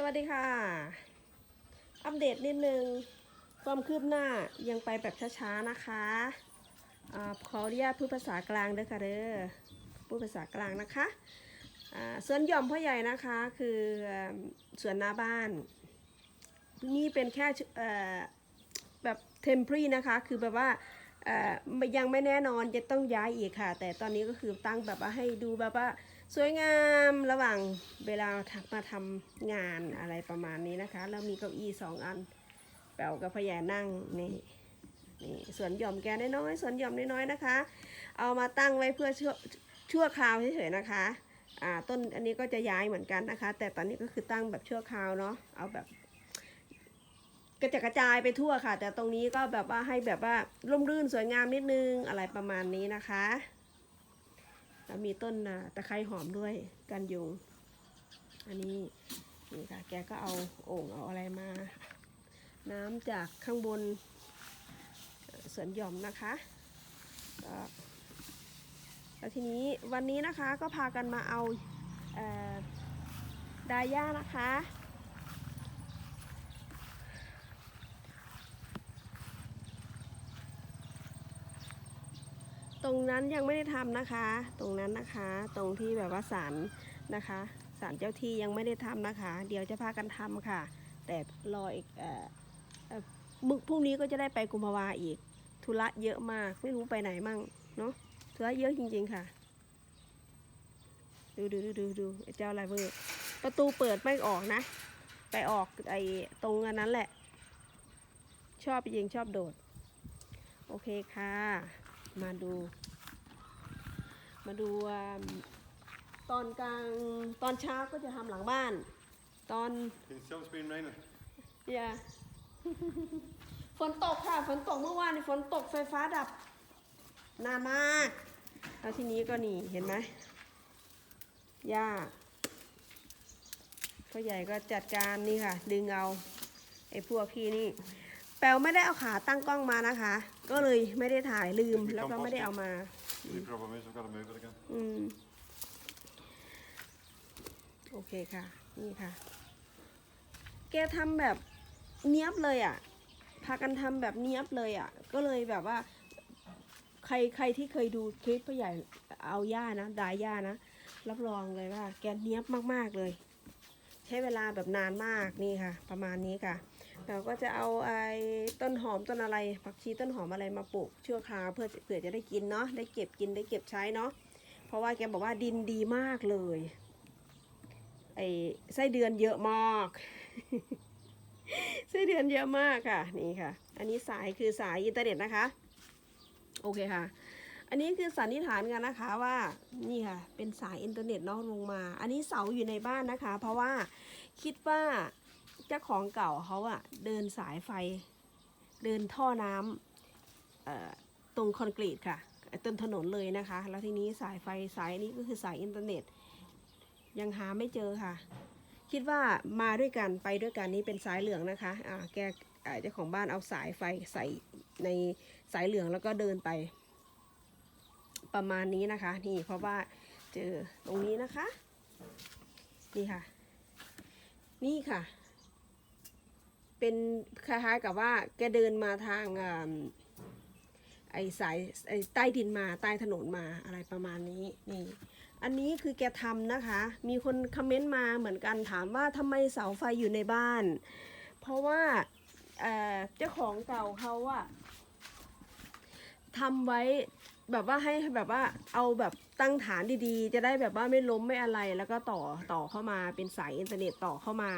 สวัสดีค่ะ อัปเดตนิดนึง ความคืบหน้ายังไปแบบช้าๆนะคะอาขออนุญาตพูดภาษากลางเด้อค่ะเด้อพูดภาษากลางนะคะสวนหย่อมพ่อใหญ่นะคะคือสวนหน้าบ้าน นี่เป็นแค่แบบเทมพรีนะคะ คือแบบว่า ยังไม่แน่นอนจะต้องย้ายอีกค่ะ แต่ตอนนี้ก็คือตั้งแบบว่าให้ดูแบบว่าสวยงามระหว่างเวลามาทำงานอะไรประมาณนี้นะคะ แล้วมีเก้าอี้สองอันแปวกับพยานั่งนี่นี่สวนหย่อมแกน้อยๆสวนหย่อมน้อยๆนะคะ เอามาตั้งไว้เพื่อชั่วชั่วคราวเฉยๆนะคะอ่าต้นอันนี้ก็จะย้ายเหมือนกันนะคะ แต่ตอนนี้ก็คือตั้งแบบชั่วคราวเนาะเอาแบบ กระจดกระจายไปทั่วค่ะ แต่ตรงนี้ก็แบบว่าให้แบบว่าร่มรื่นสวยงามนิดนึงอะไรประมาณนี้นะคะแล้วมีต้นตะไคร้หอมด้วยกันยุง อันนี้นี่ค่ะ แกก็เอาโอ่งเอาอะไรมา น้ำจากข้างบนสวนหย่อมนะคะก็แล้วทีนี้วันนี้นะคะก็พากันมาเอาเอ่อดาย่านะคะ รงนั้นยังไม่ได้ทำนะคะ ตรงนั้นนะคะ ตรงที่แบบว่าศาลนะคะศาลเจ้าที่ยังไม่ได้ทำนะคะ เดี๋ยวจะพากันทำค่ะ แต่รออีกเอ่อมึกพรุ่งนี้ก็จะได้ไปกุมภาวาอีก ธุระเยอะมากไม่รู้ไปไหนมั่งเนาะธุระเยอะจริงๆค่ะ ดูดูดูดูดูเจ้าไลเวอร์ประตูเปิดไม่ออกนะ ไปออกไอ้ตรงอันนั้นแหละ ชอบยิงชอบโดด โอเคค่ะ มาดู มาดูอ่าตอนกลางตอนเช้าก็จะทำหลังบ้าน ตอน Can you tell it's been raining? อย่า ฝนตกค่ะ ฝนตกเมื่อวานนี่ฝนตกไฟฟ้าดับนานมาก แล้วทีนี้ก็นี่เห็นไหมหญ้าพ่อใหญ่ก็จัดการนี่ค่ะ ดึงเอาไอ้พวกพี่นี่ แปลไม่ได้เอาขาตั้งกล้องมานะคะ ก็เลยไม่ได้ถ่ายลืมแล้วก็ไม่ได้เอามา The problem is I've got to move it again. อืม โอเคค่ะ นี่ค่ะ แกทำแบบเนี้ยบเลยอะ่ะ พากันทำแบบเนี้ยบเลยอะ่ะ ก็เลยแบบว่า ใครใครที่เคยดูคลิปพ่อใหญ่เอาหญ้านะดายหญ้านะ รับรองเลยว่า แกเนี้ยบมากๆเลย ใช้เวลาแบบนานมากนี่ค่ะ ประมาณนี้ค่ะ เราก็จะเอาไอ้ต้นหอมต้นอะไรผักชีต้นหอมอะไรมาปลูกชั่วคราวเพื่อเผื่อจะได้กินเนาะได้เก็บกินได้เก็บใช้เนาะเพราะว่าแกบอกว่าดินดีมากเลยไอ้ไส้เดือนเยอะมากไส้เดือนเยอะมากค่ะนี่ค่ะ อันนี้สายคือสายอินเทอร์เน็ตนะคะโอเคค่ะ อันนี้คือสันนิษฐานกันนะคะว่านี่ค่ะเป็นสายอินเทอร์เน็ตนาะลงมา อันนี้เสาอยู่ในบ้านนะคะ เพราะว่าคิดว่า เจ้าของเก่าเขาอะเดินสายไฟ เดินท่อน้ำตรงคอนกรีตค่ะต้นถนนเลยนะคะ แล้วทีนี้สายไฟสายนี้ก็คือสายอินเทอร์เน็ต ยังหาไม่เจอค่ะ คิดว่ามาด้วยกันไปด้วยกันนี้เป็นสายเหลืองนะคะอ่าแก่เจ้าของบ้านเอาสายไฟใส่ในสายเหลืองแล้วก็เดินไป ประมาณนี้นะคะ นี่เพราะว่าเจอตรงนี้นะคะ นี่ค่ะ นี่ค่ะ เป็นคล้ายๆกับว่าแกเดินมาทางอ่าไอ้สายไอ้ใต้ดินมาใต้ถนนมาอะไรประมาณนี้นี่ อันนี้คือแกทำนะคะ มีคนคอมเมนต์มาเหมือนกันถามว่าทำไมเสาไฟอยู่ในบ้าน เพราะว่าเอ่อเจ้าของเก่าเขาอะทำไว้แบบว่าให้แบบว่าเอาแบบตั้งฐานดีๆ จะได้แบบว่าไม่ล้มไม่อะไรแล้วก็ต่อต่อเข้ามาเป็นสายอินเทอร์เน็ตต่อเข้ามา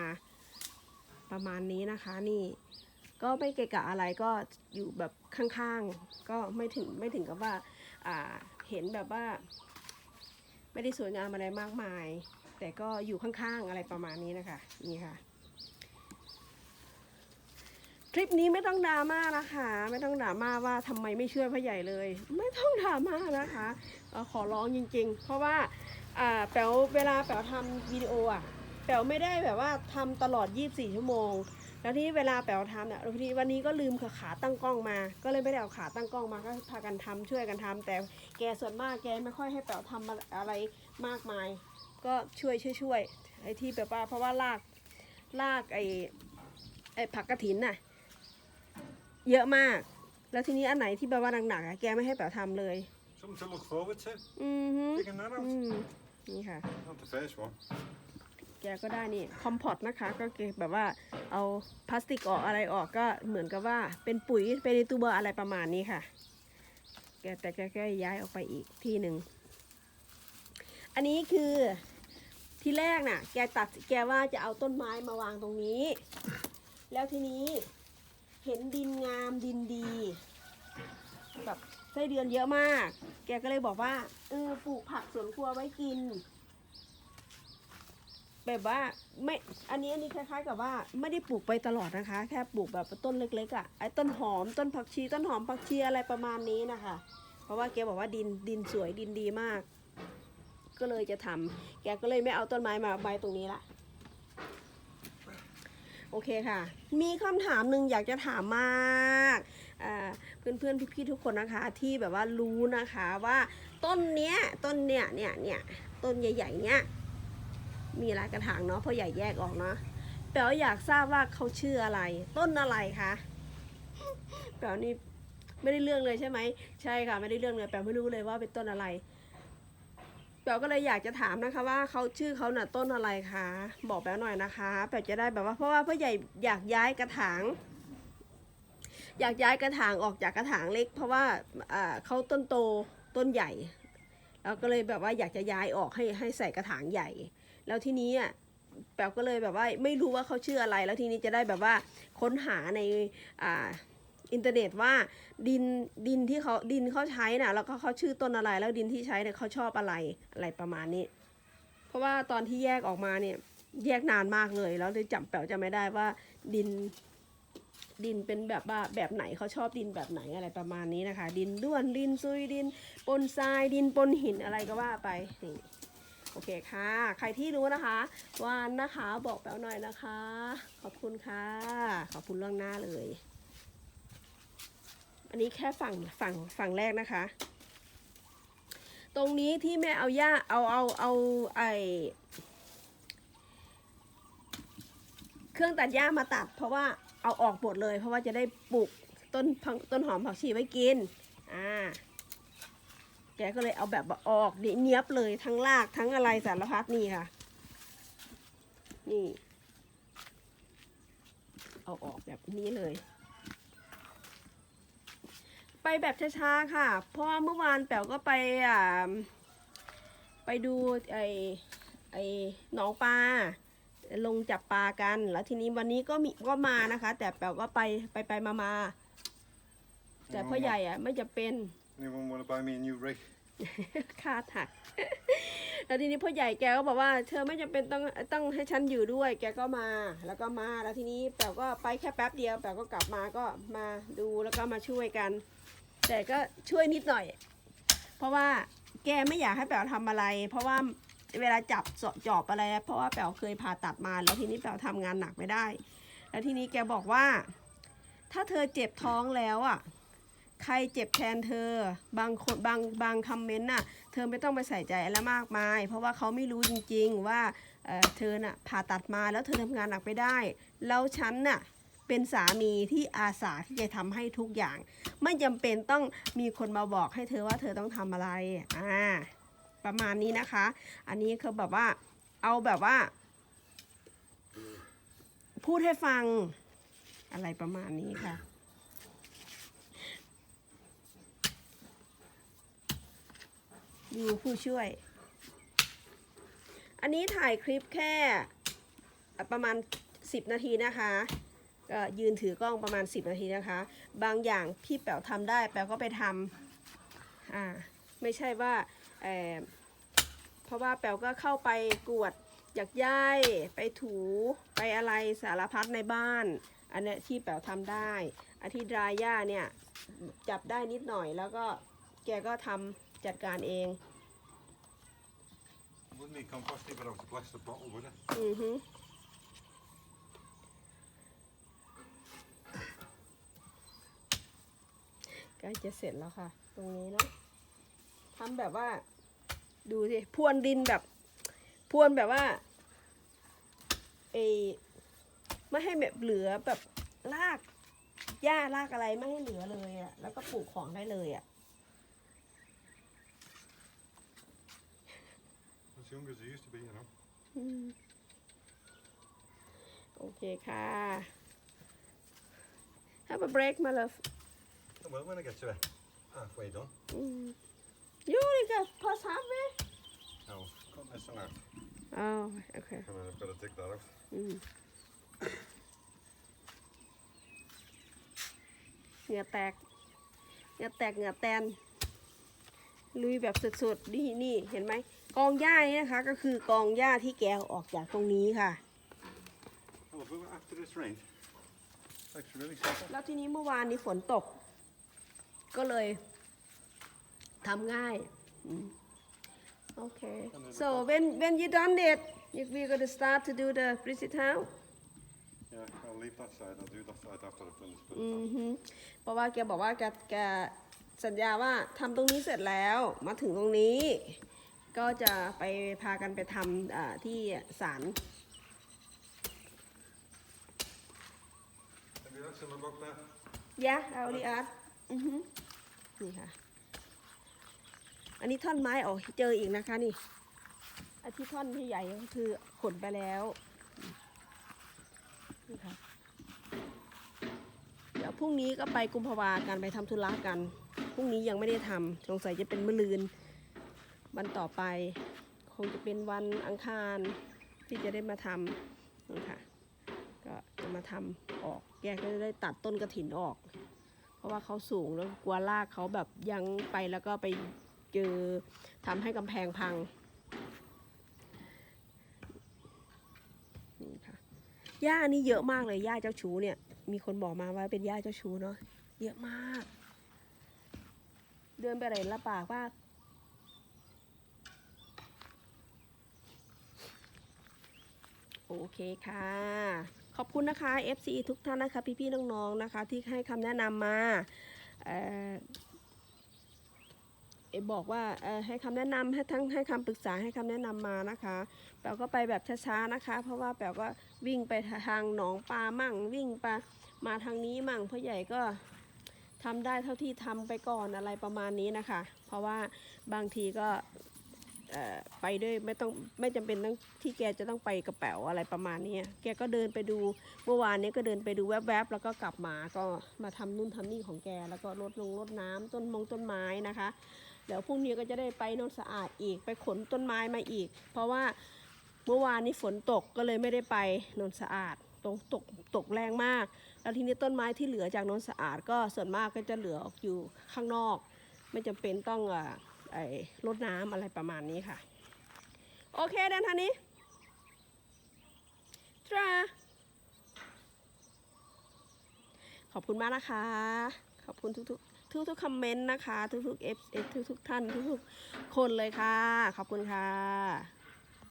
ประมาณนี้นะคะนี่ก็ไม่เกะกะอะไรก็อยู่แบบข้างๆ ก็ไม่ถึงไม่ถึงกับว่าอ่าเห็นแบบว่า ไม่ได้สวยงามอะไรมากมาย แต่ก็อยู่ข้างๆอะไรประมาณนี้นะคะนี่ค่ะคลิปนี้ไม่ต้องดราม่านะคะ ไม่ต้องดราม่าว่าทำไมไม่ช่วยพ่อใหญ่เลย ไม่ต้องดราม่านะคะขอร้องจริงๆ เพราะว่าแป๋วเวลาแป๋วทำวิดีโออะ ป๋วไม่ได้แบบว่าทำตลอด 24 ชั่วโมง แล้วที่เวลาแป๋วทำเนี่ยทีวันนี้ก็ลืมขาตั้งกล้องมา ก็เลยไม่ได้เอาขาตั้งกล้องมาก็พากันทำช่วยกันทำแต่แกส่วนมากแกไม่ค่อยให้แป๋วทำอะไรมากมาย ก็ช่วยช่วยช่วยไอ้ที่แบบว่าเพราะว่าลากรากไอไอผักกระถินน่ะเยอะมาก แล้วทีนี้อันไหนที่แบบว่าหนักๆอะแกไม่ให้แป๋วทำเลย Something to look forward to. อือฮึ Digging that อื out. มนี่ค่ะ Not the first one. แกก็ได้นี่คอมพอตนะคะ ก็เก็บแบบว่าเอาพลาสติกออกอะไรออกก็เหมือนกับว่าเป็นปุ๋ยเป็นในตัวอะไรประมาณนี้ค่ะ แกแต่แกก็ย้ายออกไปอีกที่หนึ่ง อันนี้คือที่แรกน่ะ แกตัดแกว่าจะเอาต้นไม้มาวางตรงนี้ แล้วทีนี้เห็นดินงามดินดีแบบไส้เดือนเยอะมาก แกก็เลยบอกว่าเออปลูกผักสวนครัวไว้กิน แบบว่าไม่อันนี้อันนี้คล้ายๆกับว่าไม่ได้ปลูกไปตลอดนะคะ แค่ปลูกแบบต้นเล็กๆอะ่ะไอ้ต้นหอมต้นผักชีต้นหอมผักชีอะไรประมาณนี้นะคะ เพราะว่าแกบอกว่าดินดินสวยดินดีมาก ก็เลยจะทำแกก็เลยไม่เอาต้นไม้มาใบตรงนี้ละโอเคค่ะ มีคำถามหนึ่งอยากจะถามมากอ่าเพื่อนๆพี่ๆทุกคนนะคะ ที่แบบว่ารู้นะคะว่าต้นเนี้ยต้นเนี้ยเนี่ยเนี่ยต้นใหญ่ๆเนี้ย มีหลายกระถางเนาะเพราะใหญ่แยกออกเนาะแป๋วอยากทราบว่าเขาชื่ออะไร ต้นอะไรคะแป๋วนี่ไม่ได้เรื่องเลยใช่ไหมใช่ค่ะไม่ได้เรื่องเลยแป๋วไม่รู้เลยว่าเป็นต้นอะไรแป๋วก็เลยอยากจะถามนะคะว่าเขาชื่อเขาน่ะต้นอะไรคะบอกแป๋วหน่อยนะคะแป๋วจะได้แบบว่าเพราะว่าพ่อใหญ่อยากย้ายกระถาง อยากย้ายกระถางออกจากกระถางเล็ก เพราะว่าอ่าเขาต้นโตต้นใหญ่ แล้วก็เลยแบบว่าอยากจะย้ายออกให้ให้ใส่กระถางใหญ่ แล้วทีนี้อะแป๋วก็เลยแบบว่าไม่รู้ว่าเขาชื่ออะไร แล้วทีนี้จะได้แบบว่าค้นหาในอ่าอินเทอร์เน็ตว่าดินดินที่เขาดินเขาใช้น่ะแล้วก็เขาชื่อต้นอะไร แล้วดินที่ใช้เนี่ยเขาชอบอะไรอะไรประมาณนี้ เพราะว่าตอนที่แยกออกมาเนี่ยแยกนานมากเลย แล้วเลยจำแป๋วจะไม่ได้ว่าดินดินเป็นแบบว่าแบบไหนเขาชอบดินแบบไหนอะไรประมาณนี้นะคะ ดินด้วนดินซุยดินปนทรายดินปนหินอะไรก็ว่าไปนี่ โอเคค่ะ ใครที่รู้นะคะวานนะคะบอกแป๋วหน่อยนะคะ ขอบคุณค่ะ ขอบคุณล่วงหน้าเลย อันนี้แค่ฝั่งฝั่งฝั่งแรกนะคะ ตรงนี้ที่แม่เอาหญ้าเอาเอาเอาไอเครื่องตัดหญ้ามาตัด เพราะว่าเอาออกหมดเลย เพราะว่าจะได้ปลูกต้นผักต้นหอมผักชีไว้กิน อ่า แกก็เลยเอาแบบออกนี่เนี้ยบเลยทั้งรากทั้งอะไรสารพัดนี่ค่ะ นี่ เอาออกแบบนี้เลย ไปแบบช้าๆค่ะ เพราะว่าเมื่อวานแป๋วก็ไปอ่าไปดูไอไอหนองปลาลงจับปลากัน แล้วทีนี้วันนี้ก็มีก็มานะคะ แต่แป๋วก็ไปไปไปมามาแต่พ่อใหญ่อะไม่จะเป็น Anyone want to buy me a new rig? ค่าถัก แล้วทีนี้พ่อใหญ่แกก็บอกว่า เธอไม่จำเป็นต้องต้องให้ฉันอยู่ด้วย แกก็มา แล้วก็มา แล้วทีนี้แป๋วก็ไปแค่แป๊บเดียว แป๋วก็กลับมาก็มาดูแล้วก็มาช่วยกัน แต่ก็ช่วยนิดหน่อย เพราะว่าแกไม่อยากให้แป๋วทำอะไร เพราะว่าเวลาจับเสาะจอบอะไร เพราะว่าแป๋วเคยผ่าตัดมา แล้วทีนี้แป๋วทำงานหนักไม่ได้ แล้วทีนี้แกบอกว่า ถ้าเธอเจ็บท้องแล้วอะ ใครเจ็บแทนเธอ บางคนบางบางคอมเมนต์น่ะ เธอไม่ต้องไปใส่ใจอะไรมากมาย เพราะว่าเขาไม่รู้จริงๆว่าเอ่อเธอน่ะผ่าตัดมาแล้วเธอทำงานหนักไม่ได้ แล้วฉันน่ะเป็นสามีที่อาสาที่จะทำให้ทุกอย่าง ไม่จำเป็นต้องมีคนมาบอกให้เธอว่าเธอต้องทำอะไรอ่าประมาณนี้นะคะ อันนี้คือแบบว่าเอาแบบว่า พูดให้ฟังอะไรประมาณนี้ค่ะ ดูผู้ช่วย อันนี้ถ่ายคลิปแค่ประมาณ 10 นาทีนะคะก็ยืนถือกล้องประมาณ 10 นาทีนะคะ บางอย่างพี่แป๋วทำได้แป๋วก็ไปทำอ่าไม่ใช่ว่าเอ่อเพราะว่าแป๋วก็เข้าไปกวดอยากย้ายไปถูไปอะไรสารพัดในบ้าน อันเนี้ยที่แป๋วทำได้อาที่ดรายย่าเนี่ยจับได้นิดหน่อยแล้วก็แกก็ทำ จัดการเอง Wouldn't need compost if I have to blast the bottle, would it? อือฮึ ใกล้จะเสร็จแล้วค่ะ ตรงนี้เนาะทำแบบว่า ดูสิพรวนดินแบบ พรวนแบบว่าเออไม่ให้แบบเหลือแบบรากหญ้ารากอะไรไม่ให้เหลือเลยอะแล้วก็ปลูกของได้เลยอะ As young as they used to be, you know. อืมโอเคค่ะ Have a break my love Well, when I get to it, halfway done, อืมยูนี่ค่ะพอซับไหม I'll cut this in half. อ๋อโอเค And then I've got to dig that out. อืมเหงื่อแตกเหงื่อแตกเหงื่อแตน ลุยแบบสุดๆ นี่นี่เห็นไหม กองหญ้านี่นะคะ ก็คือกองหญ้าที่แกเอาออกจากตรงนี้ค่ะ Oh, but after this rain, looks really simple. แล้วทีนี้เมื่อวานนี้ฝนตก ก็เลยทำง่ายอืมโอเค so when when you done it if we gonna start to do the visit house Yeah, I'll leave that side. I'll do that side after I've done this bit. อือฮึเพราะว่าแกบอกว่าแกแกสัญญาว่าทำตรงนี้เสร็จแล้ว มาถึงตรงนี้ ก็จะไปพากันไปทำอ่าที่ศาล Have you asked him about that? ยะเอาดิอาร์ตอือฮึนี่ค่ะ อันนี้ท่อนไม้ออกเจออีกนะคะนี่อันที่ท่อนที่ใหญ่ก็คือขนไปแล้ว นี่ค่ะ เดี๋ยวพรุ่งนี้ก็ไปกุมภาวากันไปทำธุระกัน พรุ่งนี้ยังไม่ได้ทำสงสัยจะเป็นมะรืน วันต่อไป คงจะเป็นวันอังคารที่จะได้มาทำนี่ค่ะก็จะมาทำออกแกก็จะได้ตัดต้นกระถินออก เพราะว่าเขาสูงแล้วกลัวรากเขาแบบยังไปแล้วก็ไปเจอทำให้กำแพงพังนี่ค่ะหญ้านี่เยอะมากเลยหญ้าเจ้าชูเนี่ย มีคนบอกมาว่าเป็นหญ้าเจ้าชูเนาะเยอะมาก เดินไปไหนละปากว่า โอเคค่ะ ขอบคุณนะคะ FC ทุกท่านนะคะ พี่ๆน้องๆนะคะ ที่ให้คำแนะนำมาเอ๋บอกว่าให้คำแนะนำให้ทั้งให้คำปรึกษาให้คำแนะนำมานะคะแปลก็ไปแบบช้าๆนะคะ เพราะว่าแปลก็วิ่งไปทางหนองปลามั่ง วิ่งไปมาทางนี้มั่งพ่อใหญ่ก็ทำได้เท่าที่ทำไปก่อนอะไรประมาณนี้นะคะ เพราะว่าบางทีก็ ไปด้วยไม่ต้องไม่จำเป็นต้องที่แกจะต้องไปกระเป๋าอะไรประมาณนี้แกก็เดินไปดูเมื่อวานนี้ก็เดินไปดูแวบๆแล้วก็กลับมาก็มาทำนู่นทำนี่ของแกแล้วก็รดลงรดน้ำต้นมงต้นไม้นะคะเดี๋ยวพรุ่งนี้ก็จะได้ไปนนสะอาดอีกไปขนต้นไม้มาอีก เพราะว่าเมื่อวานนี้ฝนตกก็เลยไม่ได้ไปนนสะอาดตรงตกตกแรงมาก แล้วทีนี้ต้นไม้ที่เหลือจากนนสะอาดก็ส่วนมากก็จะเหลือออยู่ข้างนอก ไม่จำเป็นต้องอ่อ ไอ้รดน้ำอะไรประมาณนี้ค่ะ โอเคเดนทันนี้ตราขอบคุณมากนะคะ ขอบคุณทุกๆทุกๆคอมเมนต์นะคะ ทุกๆ F F ทุกๆท่านทุกๆคนเลยค่ะ ขอบคุณค่ะ